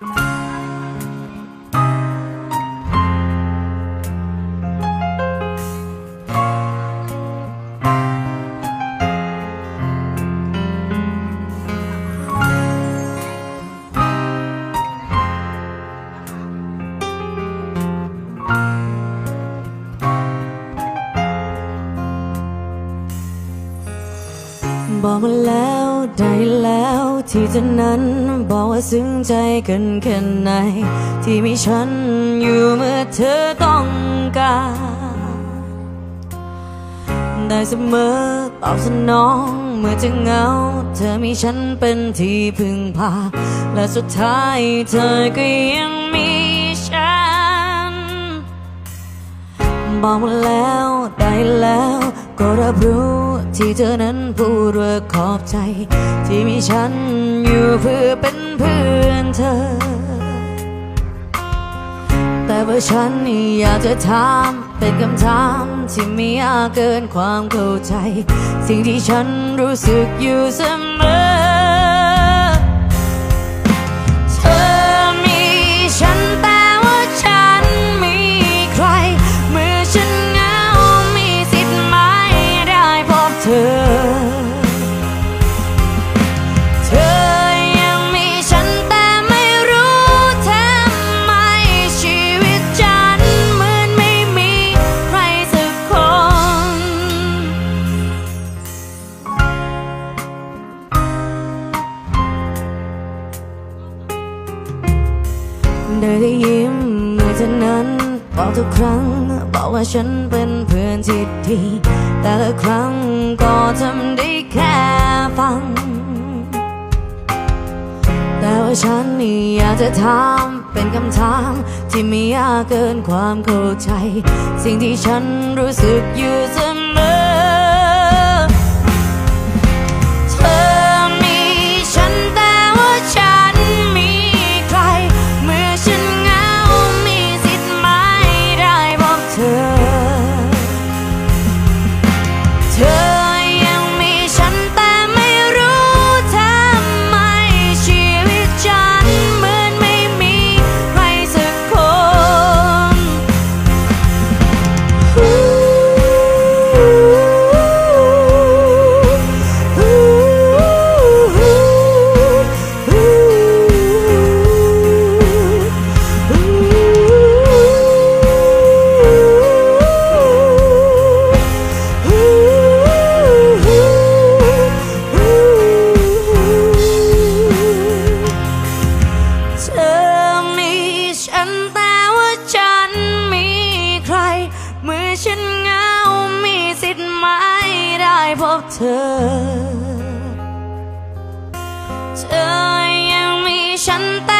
Bye. บอกมาแล้วได้แล้วที่เธอนั้นบอกว่าซึ้งใจกันแค่ไหน ที่มีฉันอยู่เมื่อเธอต้องการได้เสมอตอบสนองเมื่อจะเหงา เธอมีฉันเป็นที่พึ่งพา และสุดท้ายเธอก็ยังมีฉัน บอกมาแล้วได้แล้วก็รับรู้ ที่เธอนั้นพูดว่าขอบใจ ที่มีฉันอยู่เพื่อเป็นเพื่อนเธอ แต่ว่าฉันนี่อยากจะถามเป็นคำถามที่ไม่ยากเกินความเข้าใจ สิ่งที่ฉันรู้สึกอยู่เสมอ ได้ได้ยิ้มเมื่อเธอนั้นบอกทุกครั้งบอกว่าฉันเป็นเพื่อนที่ดี แต่ละครั้งก็ทำได้แค่ฟัง แต่ว่าฉันนี่อยากจะถามเป็นคำถามที่ไม่ยากเกินความเข้าใจ สิ่งที่ฉันรู้สึกอยู่เสมอ พบเธอ เธอยังมีฉันแต่